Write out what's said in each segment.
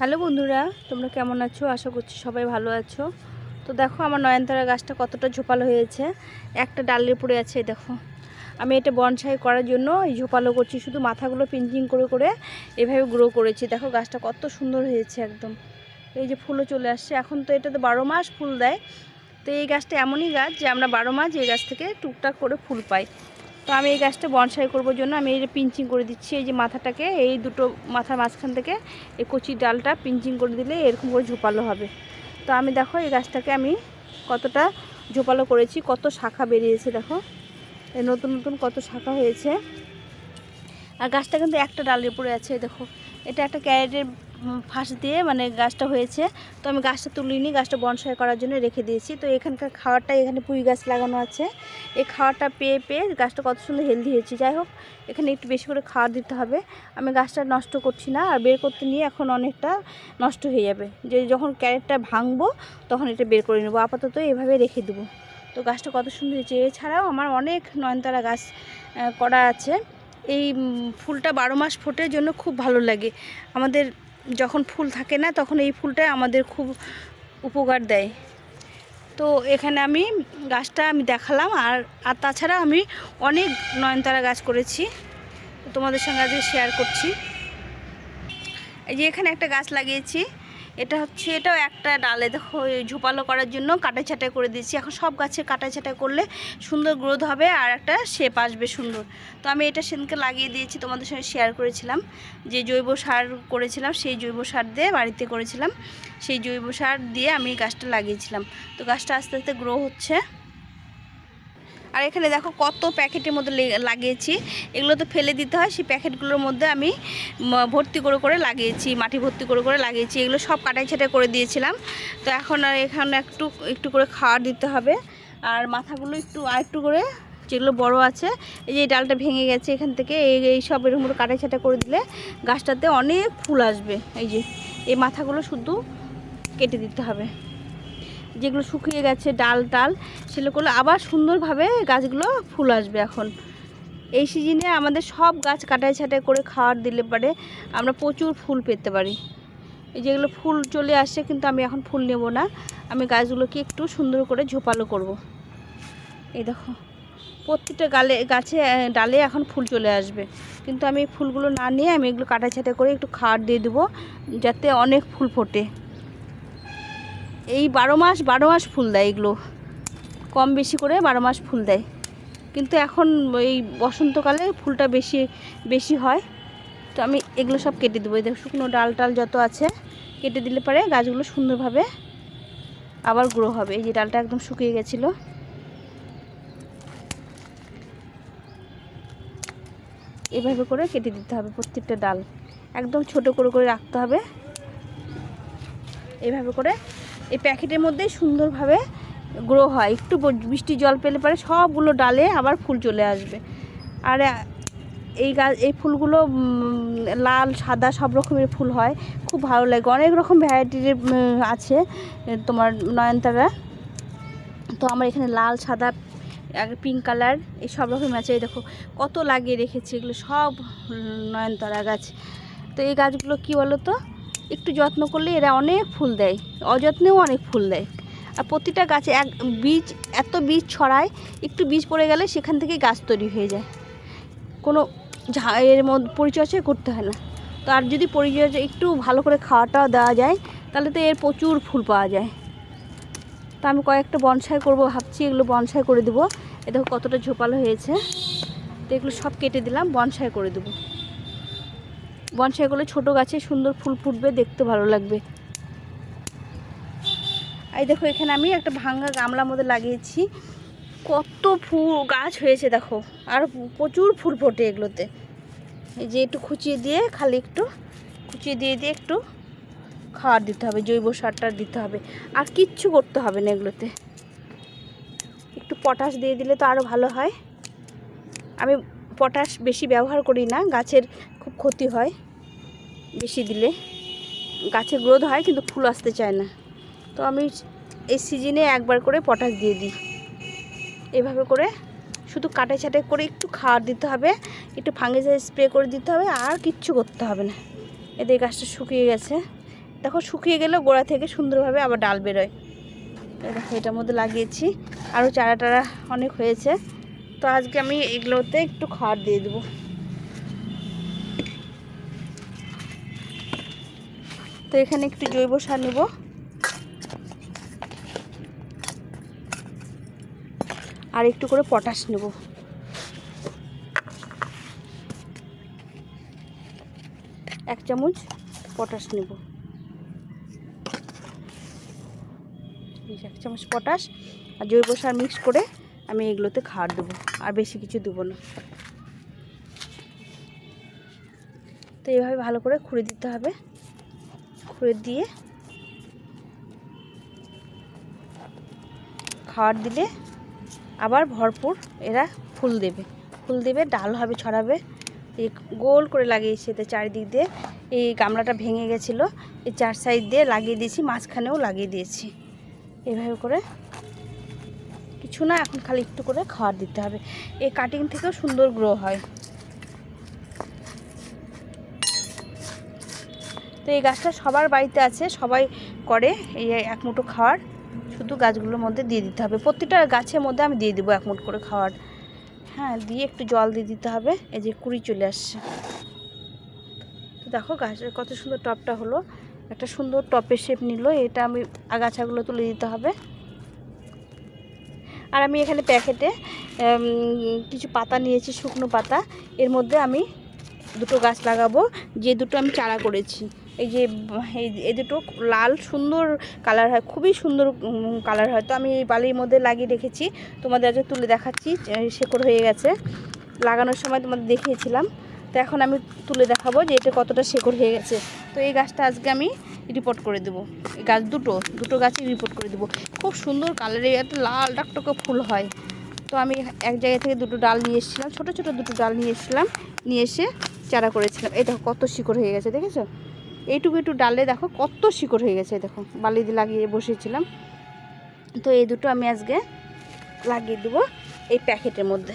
Hello বন্ধুরা, তোমরা কেমন আছো? আশা করছি সবাই ভালো আছো। তো দেখো আমার নয়নতারা গাছটা কতটা ঝোপালো হয়েছে। একটা ডালের পড়ে আছে দেখো। আমি এটা বনসাই করার জন্য এই ঝোপালো করছি, শুধু মাথাগুলো পিঞ্চিং করে করে এভাবে গ্রো করেছি। দেখো গাছটা কত সুন্দর হয়েছে একদম। এই যে ফুলও চলে আসছে। এখন তো এটা তো বারো মাস ফুল দেয়। তো এই গাছটা এমনই গাছ যে আমরা বারো মাস এই গাছ থেকে টুকটাক করে ফুল পাই। তো আমি এই গাছটা বনসাই করবার জন্য আমি এই পিঞ্চিং করে দিচ্ছি, এই যে মাথাটাকে, এই দুটো মাথার মাঝখান থেকে এই কচি ডালটা পিঞ্চিং করে দিলে এরকম করে ঝোপালো হবে। তো আমি দেখো এই গাছটাকে আমি কতটা ঝোপালো করেছি, কত শাখা বেরিয়েছে দেখো। এই নতুন নতুন কত শাখা হয়েছে। আর গাছটা কিন্তু একটা ডালের উপরে আছে, দেখো। এটা একটা ক্যারেটের ফাঁস দিয়ে মানে গাছটা হয়েছে। তো আমি গাছটা তুলিনি, গাছটা বনসাই করার জন্য রেখে দিয়েছি। তো এখানকার খাওয়ারটা, এখানে পুঁই গাছ লাগানো আছে। এই খাওয়ারটা পেয়ে পেয়ে গাছটা কত সুন্দর হেলদি হয়েছে। যাই হোক, এখানে একটু বেশি করে খাওয়ার দিতে হবে। আমি গাছটা নষ্ট করছি না, আর বের করতে নিয়ে এখন অনেকটা নষ্ট হয়ে যাবে। যে যখন ক্যারেটটা ভাঙবো, তখন এটা বের করে নেব। আপাতত এভাবে রেখে দেবো। তো গাছটা কত সুন্দর হয়েছে। এছাড়াও আমার অনেক নয়নতারা গাছ করা আছে। এই ফুলটা বারো মাস ফোটের জন্য খুব ভালো লাগে। আমাদের যখন ফুল থাকে না, তখন এই ফুলটা আমাদের খুব উপকার দেয়। তো এখানে আমি গাছটা আমি দেখালাম, আর আর তাছাড়া আমি অনেক নয়নতারা গাছ করেছি। তোমাদের সঙ্গে আজকে শেয়ার করছি। এই যে এখানে একটা গাছ লাগিয়েছি। এটা হচ্ছে, এটাও একটা ডালে দেখো ঝোপালো করার জন্য কাটা ছাটাই করে দিয়েছি। এখন সব গাছে কাটা ছাটাই করলে সুন্দর গ্রোথ হবে আর একটা শেপ আসবে সুন্দর। তো আমি এটা সেদিনকে লাগিয়ে দিয়েছি, তোমাদের সঙ্গে শেয়ার করেছিলাম। যে জৈব সার করেছিলাম, সেই জৈব সার দিয়ে বাড়িতে করেছিলাম। সেই জৈব সার দিয়ে আমি গাছটা লাগিয়েছিলাম। তো গাছটা আস্তে আস্তে গ্রো হচ্ছে। আর এখানে দেখো কত প্যাকেটের মধ্যে লাগিয়েছি। এগুলো তো ফেলে দিতে হয়, সেই প্যাকেটগুলোর মধ্যে আমি ভর্তি করে করে লাগিয়েছি, মাটি ভর্তি করে করে লাগিয়েছি। এগুলো সব কাটাই ছাটাই করে দিয়েছিলাম। তো এখন আর এখানে একটু একটু করে খাওয়ার দিতে হবে। আর মাথাগুলো একটু, আর একটু করে যেগুলো বড় আছে, এই যে ডালটা ভেঙে গেছে এখান থেকে, এই এই সব এরকম করে ছাটা করে দিলে গাছটাতে অনেক ফুল আসবে। এই যে, এই মাথাগুলো শুধু কেটে দিতে হবে। যেগুলো শুকিয়ে গেছে, ডাল টাল, সেগুলো আবার সুন্দরভাবে গাছগুলো ফুল আসবে এখন। এই সিজনে আমাদের সব গাছ কাটাই ছাটাই করে খাওয়ার দিলে পারে আমরা প্রচুর ফুল পেতে পারি। যেগুলো ফুল চলে আসে কিন্তু আমি এখন ফুল নেব না, আমি গাছগুলোকে একটু সুন্দর করে ঝোপালো করব। এই দেখো, প্রত্যেকটা গালে, গাছে ডালে এখন ফুল চলে আসবে। কিন্তু আমি ফুলগুলো না নিয়ে আমি এগুলো কাটা ছাটা করে একটু খাওয়ার দিয়ে দেবো, যাতে অনেক ফুল ফোটে। এই বারো মাস বারো মাস ফুল দেয় এগুলো। কম বেশি করে বারো মাস ফুল দেয়। কিন্তু এখন এই বসন্তকালে ফুলটা বেশি বেশি হয়। তো আমি এগুলো সব কেটে দেবো। এই দেখো, শুকনো ডাল টাল যত আছে, কেটে দিলে পরে গাছগুলো সুন্দরভাবে আবার গ্রো হবে। এই যে ডালটা একদম শুকিয়ে গেছিল। এভাবে করে কেটে দিতে হবে প্রত্যেকটা ডাল। একদম ছোট করে করে রাখতে হবে। এভাবে করে এই প্যাকেটের মধ্যে সুন্দরভাবে গ্রো হয়। একটু বৃষ্টি জল পেলে পরে সবগুলো ডালে আবার ফুল চলে আসবে। আর এই গাছ এই ফুলগুলো লাল, সাদা সব রকমের ফুল হয়। খুব ভালো লাগে। অনেক রকম ভ্যারাইটির আছে তোমার নয়নতারা। তো আমার এখানে লাল, সাদা পিঙ্ক কালার এই সব রকম আছে। এই দেখো, কত লাগিয়ে রেখেছি এগুলো সব নয়নতারা গাছ। তো এই গাছগুলো কি বলো তো একটু যত্ন করলে এরা অনেক ফুল দেয়, অযত্নেও অনেক ফুল দেয়। আর প্রতিটা গাছে এক বীজ, এত বীজ ছড়ায়, একটু বীজ পড়ে গেলে সেখান থেকে গাছ তৈরি হয়ে যায়। কোনো ঝা- এর মধ্যে পরিচর্যা করতে হয় না। তো আর যদি পরিচর্যা একটু ভালো করে খাওয়াটাও দেওয়া যায়, তাহলে তো এর প্রচুর ফুল পাওয়া যায়। তো আমি কয়েকটা বনসাই করব, ভাবছি এগুলো বনসাই করে দেবো। এ দেখো কতটা ঝোপালো হয়েছে। তো এগুলো সব কেটে দিলাম, বনসাই করে দেবো। বনসাই করলে ছোটো গাছে সুন্দর ফুল ফুটবে, দেখতে ভালো লাগবে। এই দেখো, এখানে আমি একটা ভাঙ্গা গামলার মধ্যে লাগিয়েছি। কত ফুল গাছ হয়েছে দেখো, আর প্রচুর ফুল ফোটে এগুলোতে। এই যে একটু খুচিয়ে দিয়ে, খালি একটু খুচিয়ে দিয়ে দিয়ে একটু খাবার দিতে হবে, জৈব সারটা দিতে হবে। আর কিচ্ছু করতে হবে না এগুলোতে। একটু পটাশ দিয়ে দিলে তো আরও ভালো হয়। আমি পটাশ বেশি ব্যবহার করি না, গাছের খুব ক্ষতি হয়। বেশি দিলে গাছে গ্রোথ হয়, কিন্তু ফুল আসতে চায় না। তো আমি এই সিজনে একবার করে পটাশ দিয়ে দিই। এভাবে করে শুধু কাটাই ছাটাই করে একটু খাওয়ার দিতে হবে, একটু ফাঙ্গিসাইড স্প্রে করে দিতে হবে, আর কিচ্ছু করতে হবে না। এদের গাছটা শুকিয়ে গেছে। দেখো, শুকিয়ে গেলেও গোড়া থেকে সুন্দরভাবে আবার ডাল বেরোয়। দেখো, এটার মধ্যে লাগিয়েছি। আরও চারা টারা অনেক হয়েছে। তো আজকে আমি এগুলোতে একটু খাওয়ার দিয়ে দেবো। তো এখানে একটু জৈব সার নেব। আর একটু করে পটাশ নেব। এক চামচ পটাশ নেব। এক চামচ পটাশ আর জৈব সার মিক্স করে আমি এগুলোতে খাওয়ার দেবো, আর বেশি কিছু দেবো না। তো এইভাবে ভালো করে খুঁড়ে দিতে হবে। খুঁড়ে দিয়ে খাওয়ার দিলে আবার ভরপুর এরা ফুল দেবে। ফুল দেবে, ডাল হবে, ছড়াবে। এই গোল করে লাগিয়েছি এতে চারিদিক দিয়ে। এই গামলাটা ভেঙে গেছিল, এই চার সাইড দিয়ে লাগিয়ে দিয়েছি, মাঝখানেও লাগিয়ে দিয়েছি। এভাবে করে কিছু না, এখন খালি একটু করে খাওয়ার দিতে হবে। এই কাটিং থেকেও সুন্দর গ্রো হয়। তো এই গাছটা সবার বাড়িতে আছে, সবাই করে এই এক মুঠো খাওয়ার। শুধু গাছগুলোর মধ্যে দিয়ে দিতে হবে। প্রতিটা গাছের মধ্যে আমি দিয়ে দিব এক মুঠ করে খাওয়ার। হ্যাঁ দিয়ে একটু জল দিয়ে দিতে হবে। এই যে কুড়ি চলে আসছে। তো দেখো গাছের কত সুন্দর টপটা হলো। একটা সুন্দর টপের শেপ নিল। এটা আমি আগাছাগুলো তুলে দিতে হবে। আর আমি এখানে প্যাকেটে কিছু পাতা নিয়েছি, শুকনো পাতা। এর মধ্যে আমি দুটো গাছ লাগাবো। যে দুটো আমি চারা করেছি। এই যে, এই- দুটো লাল সুন্দর কালার হয়, খুবই সুন্দর কালার হয়। তো আমি এই বালির মধ্যে লাগিয়ে রেখেছি। তোমাদের আজকে তুলে দেখাচ্ছি শেকড় হয়ে গেছে। লাগানোর সময় তোমাদের দেখিয়েছিলাম। তো এখন আমি তুলে দেখাবো যে এটা কতটা শেকড় হয়ে গেছে। তো এই গাছটা আজকে আমি রিপোর্ট করে দেবো। এই গাছ দুটো দুটো গাছই রিপোর্ট করে দেবো। খুব সুন্দর কালারের একটা লাল ডাকটকে ফুল হয়। তো আমি এক জায়গা থেকে দুটো ডাল নিয়ে এসেছিলাম, ছোটো ছোটো দুটো ডাল নিয়ে এসেছিলাম, নিয়ে এসে চারা করেছিলাম। এটা কত শিকড় হয়ে গেছে, দেখেছ? এইটুকু একটু ডালে দেখো, কত শিকড় হয়ে গেছে দেখো, বালি দিয়ে লাগিয়ে বসেছিলাম তো এই দুটো আমি আজকে লাগিয়ে দেবো এই প্যাকেটের মধ্যে।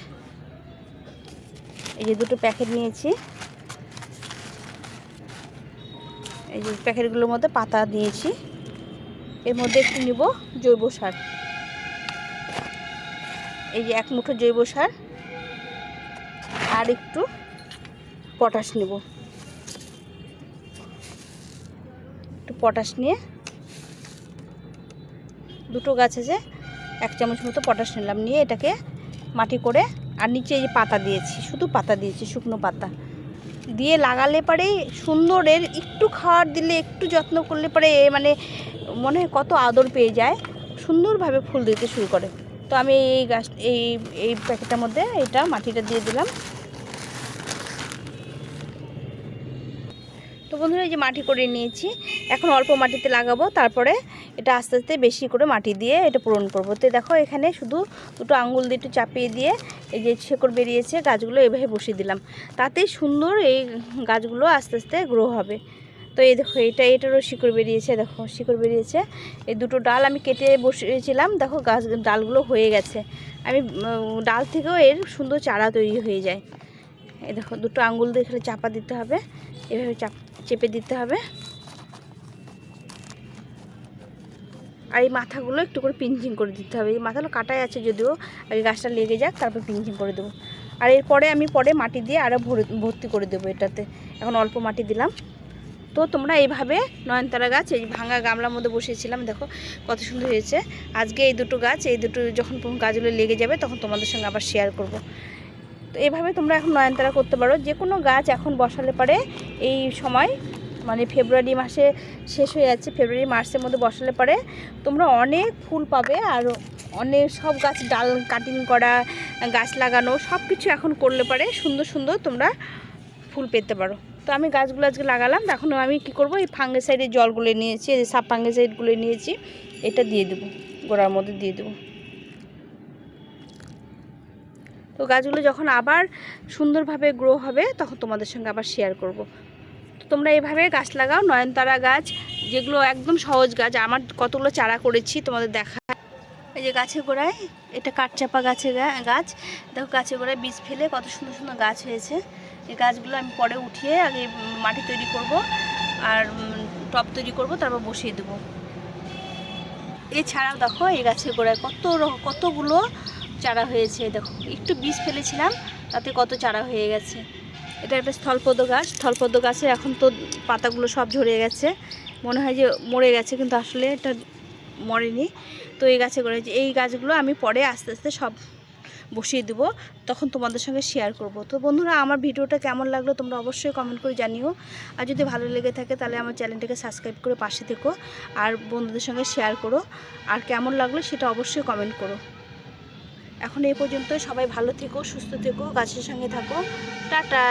এই যে দুটো প্যাকেট নিয়েছি। এই যে প্যাকেটগুলোর মধ্যে পাতা দিয়েছি এর মধ্যে একটু নিব জৈব সার। এই যে এক মুঠো জৈব সার আর একটু পটাশ নেব। একটু পটাশ নিয়ে দুটো গাছ আছে এক চামচ মতো পটাশ নিলাম, নিয়ে এটাকে মাটি করে আর নিচে এই যে পাতা দিয়েছি, শুধু পাতা দিয়েছি, শুকনো পাতা। দিয়ে লাগালে পরে সুন্দর এর একটু খাওয়ার দিলে, একটু যত্ন করলে পরে মানে মনে হয় কত আদর পেয়ে যায়, সুন্দরভাবে ফুল দিতে শুরু করে। তো আমি এই গাছ, এই এই প্যাকেটের মধ্যে এটা মাটিটা দিয়ে দিলাম। তো বন্ধুরা, এই যে মাটি করে নিয়েছি। এখন অল্প মাটিতে লাগাবো, তারপরে এটা আস্তে আস্তে বেশি করে মাটি দিয়ে এটা পূরণ করব। তো দেখো, এখানে শুধু দুটো আঙ্গুল দিয়ে একটু চাপিয়ে দিয়ে এই যে শেকড় বেরিয়েছে, গাছগুলো এভাবে বসিয়ে দিলাম। তাতেই সুন্দর এই গাছগুলো আস্তে আস্তে গ্রো হবে। তো এই দেখো, এটা, এটারও শিকড় বেরিয়েছে, দেখো, শিকড় বেরিয়েছে। এই দুটো ডাল আমি কেটে বসিয়েছিলাম, দেখো, গাছ, ডালগুলো হয়ে গেছে। আমি ডাল থেকেও এর সুন্দর চারা তৈরি হয়ে যায়। এই দেখো, দুটো আঙ্গুল দিয়ে এখানে চাপা দিতে হবে। এভাবে চাপ চেপে দিতে হবে। আর এই মাথাগুলো একটু করে পিঞ্চিং করে দিতে হবে। এই মাথাগুলো কাটাই আছে যদিও, আগে গাছটা লেগে যাক, তারপর পিঞ্চিং করে দেবো। আর এরপরে আমি পরে মাটি দিয়ে আরও ভরে, ভর্তি করে দেবো এটাতে। এখন অল্প মাটি দিলাম। তো তোমরা এইভাবে নয়নতারা গাছ, এই ভাঙা গামলার মধ্যে বসিয়েছিলাম, দেখো কত সুন্দর হয়েছে। আজকে এই দুটো গাছ, এই দুটো যখন গাছগুলো লেগে যাবে, তখন তোমাদের সঙ্গে আবার শেয়ার করব। তো এভাবে তোমরা এখন নয়নতারা করতে পারো। যে কোনো গাছ এখন বসালে পারে এই সময় মানে ফেব্রুয়ারি মাসে শেষ হয়ে যাচ্ছে, ফেব্রুয়ারি মার্চের মধ্যে বসালে পরে। তোমরা অনেক ফুল পাবে আর অনেক সব গাছ ডাল কাটিং করা, গাছ লাগানো সব কিছু এখন করলে পারে। সুন্দর সুন্দর তোমরা ফুল পেতে পারো। তো আমি গাছগুলো আজকে লাগালাম। এখন আমি কি করব? এই ফাঙ্গিসাইডের জলগুলো নিয়েছি এই সাব ফাঙ্গিসাইডগুলো নিয়েছি এটা দিয়ে দেবো, গোড়ার মধ্যে দিয়ে দেবো। তো গাছগুলো যখন আবার সুন্দরভাবে গ্রো হবে, তখন তোমাদের সঙ্গে আবার শেয়ার করব। তো তোমরা এভাবে গাছ লাগাও, নয়নতারা গাছ, যেগুলো একদম সহজ গাছ, আমার কতগুলো চারা করেছি তোমাদের দেখা। এই যে গাছের গোড়ায়, এটা কাঠচাপা গাছের গা- গাছ। দেখো গাছের গোড়ায় বীজ ফেলে কত সুন্দর সুন্দর গাছ হয়েছে। এই গাছগুলো আমি পরে উঠিয়ে আগে মাটি তৈরি করব, আর টব তৈরি করব, তারপর বসিয়ে দেবো। এছাড়াও দেখো এই গাছের গোড়ায় কত কতগুলো চারা হয়েছে, দেখো, একটু বীজ ফেলেছিলাম, তাতে কত চারা হয়ে গেছে। এটা একটা স্থলপদ্ম গাছ, স্থলপদ্ম গাছে এখন তো পাতাগুলো সব ঝরে গেছে। মনে হয় যে মরে গেছে, কিন্তু আসলে এটা মরেনি। তো এই গাছে করে, এই গাছগুলো আমি পরে আস্তে আস্তে সব বসিয়ে দেবো, তখন তোমাদের সঙ্গে শেয়ার করব। তো বন্ধুরা, আমার ভিডিওটা কেমন লাগল তোমরা অবশ্যই কমেন্ট করে জানিও। আর যদি ভালো লেগে থাকে, তাহলে আমার চ্যানেলটাকে সাবস্ক্রাইব করে পাশে থেকো, আর বন্ধুদের সঙ্গে শেয়ার করো। আর কেমন লাগল সেটা অবশ্যই কমেন্ট করো। এখন এই পর্যন্ত সবাই ভালো থেকো সুস্থ থেকো গাছের সঙ্গে থাকো। টাটা!